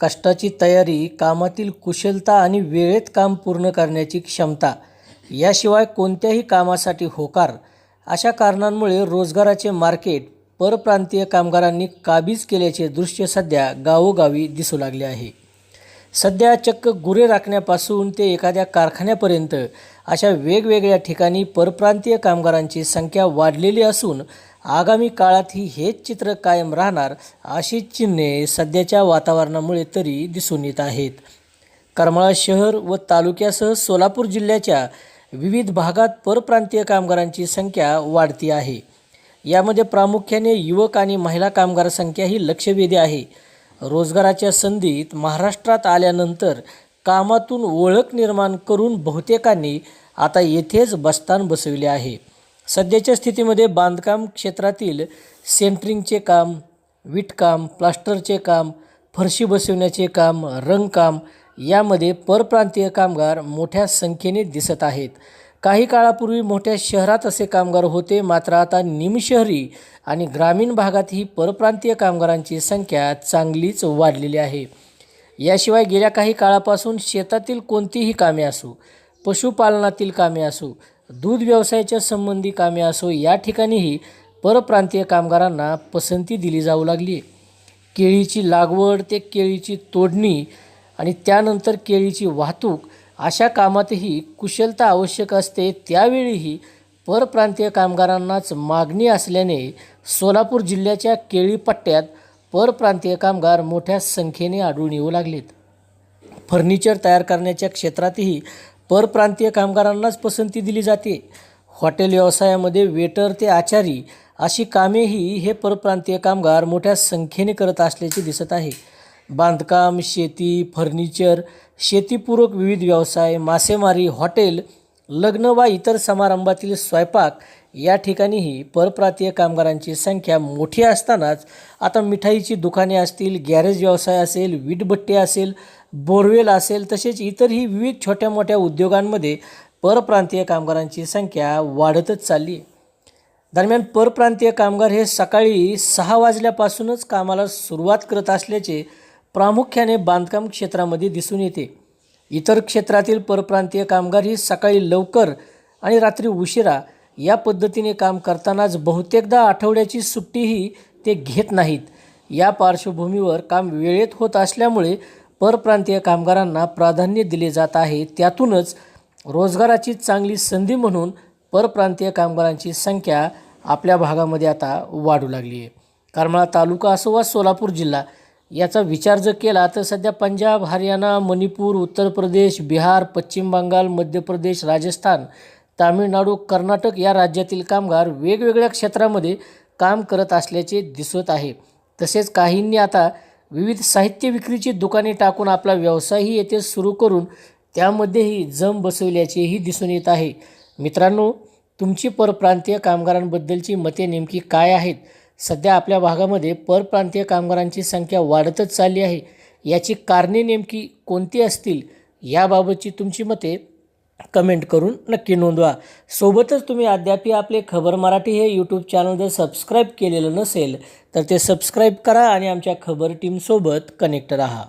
कष्टाची तयारी कामातील कुशलता आणि वेळेत काम पूर्ण करण्याची क्षमता याशिवाय कोणत्याही कामासाठी होकार. अशा कारणांमुळे रोजगाराचे मार्केट परप्रांतीय कामगारांनी काबीज केल्याचे दृश्य सध्या गावोगावी दिसू लागले आहे. सध्या चक्क गुरे राखण्यापासून ते एखाद्या कारखान्यापर्यंत अशा वेगवेगळ्या ठिकाणी परप्रांतीय कामगारांची संख्या वाढलेली असून आगामी काळातही हेच चित्र कायम राहणार अशी चिन्हे सध्याच्या वातावरणामुळे तरी दिसून येत आहेत. करमाळा शहर व तालुक्यासह सोलापूर जिल्ह्याच्या विविध भागात परप्रांतीय कामगारांची संख्या वाढती आहे. यामध्ये प्रामुख्याने युवक आणि महिला कामगार संख्या ही लक्षवेधी आहे. रोजगाराच्या संधीत महाराष्ट्रात आल्यानंतर कामातून ओळख निर्माण करून बहुतेकांनी आता येथेच बस्तान बसविले आहे. सध्याच्या स्थितीमध्ये बांधकाम क्षेत्रातील सेंटरिंगचे काम विटकाम प्लास्टरचे काम फरशी बसवण्याचे काम रंगकाम यामध्ये परप्रांतीय कामगार मोठ्या संख्येने दिसत आहेत. काही काळापूर्वी मोठ्या शहरात असे कामगार होते मात्र आता निमशहरी आणि ग्रामीण भागातही परप्रांतीय कामगारांची संख्या चांगलीच वाढलेली आहे. याशिवाय गेल्या काही काळापासून शेतातील कोणतीही कामे असो पशुपालनातील कामे असो दूध व्यवसायाच्या संबंधी कामे असो या ठिकाणीही परप्रांतीय कामगारांना पसंती दिली जाऊ लागली आहे. केळीची लागवड ते केळीची तोडणी आणि त्यानंतर केळीची वाहतूक अशा कामातही कुशलता आवश्यक असते त्यावेळीही परप्रांतीय कामगारांनाच मागणी असल्याने सोलापूर जिल्ह्याच्या केळी पट्ट्यात परप्रांतीय कामगार मोठ्या संख्येने आढळून येऊ लागलेत. फर्निचर तयार करण्याच्या क्षेत्रातही परप्रांतीय कामगारांनाच पसंती दिली जाते. हॉटेल व्यवसायामध्ये वेटर ते आचारी अशी कामेही हे परप्रांतीय कामगार मोठ्या संख्येने करत असल्याचे दिसत आहे. बांधकाम शेती फर्निचर शेतीपूरक विविध व्यवसाय मासेमारी हॉटेल लग्न वा इतर समारंभातील स्वयंपाक या ठिकाणीही परप्रांतीय कामगारांची संख्या मोठी असतानाच आता मिठाईची दुकाने असतील गॅरेज व्यवसाय असेल वीटभट्टी असेल बोरवेल असेल तसेच इतरही विविध छोट्या मोठ्या उद्योगांमध्ये परप्रांतीय कामगारांची संख्या वाढतच चालली आहे. दरम्यान परप्रांतीय कामगार हे सकाळी सहा वाजल्यापासूनच कामाला सुरुवात करत असल्याचे प्रामुख्याने बांधकाम क्षेत्रामध्ये दिसून येते. इतर क्षेत्रातील परप्रांतीय कामगार ही सकाळी लवकर आणि रात्री उशिरा या पद्धतीने काम करतानाच बहुतेकदा आठवड्याची सुट्टीही ते घेत नाहीत. या पार्श्वभूमीवर काम वेळेत होत असल्यामुळे परप्रांतीय कामगारांना प्राधान्य दिले जात आहे. त्यातूनच रोजगाराची चांगली संधी म्हणून परप्रांतीय कामगारांची संख्या आपल्या भागामध्ये आता वाढू लागली आहे. करमाळा तालुका असो वा सोलापूर जिल्हा याचा विचार जर केला तर सध्या पंजाब हरियाणा मणिपूर उत्तर प्रदेश बिहार पश्चिम बंगाल मध्य प्रदेश राजस्थान तामिळनाडू कर्नाटक या राज्यातील कामगार वेगवेगळ्या क्षेत्रामध्ये काम करत असल्याचे दिसत आहे. तसेच काहींनी आता विविध साहित्य विक्रीची दुकाने टाकून आपला व्यवसायही येथे सुरू करून त्यामध्येही जम बसवल्याचेही दिसून येत आहे. मित्रांनो तुमची परप्रांतीय कामगारांबद्दलची मते नेमकी काय आहेत? सध्या आपल्या भागामध्ये परप्रांतीय कामगारांची संख्या वाढतच चालली आहे. याची कारणे नेमकी कोणती असतील याबाबतची तुमची मते कमेंट करून नक्की नोंदवा. सोबतच तुम्ही अद्याप आपले खबर मराठी हे यूट्यूब चॅनल जर सबस्क्राईब केलेलं नसेल तर ते सबस्क्राईब करा आणि आमच्या खबर टीमसोबत कनेक्ट राहा.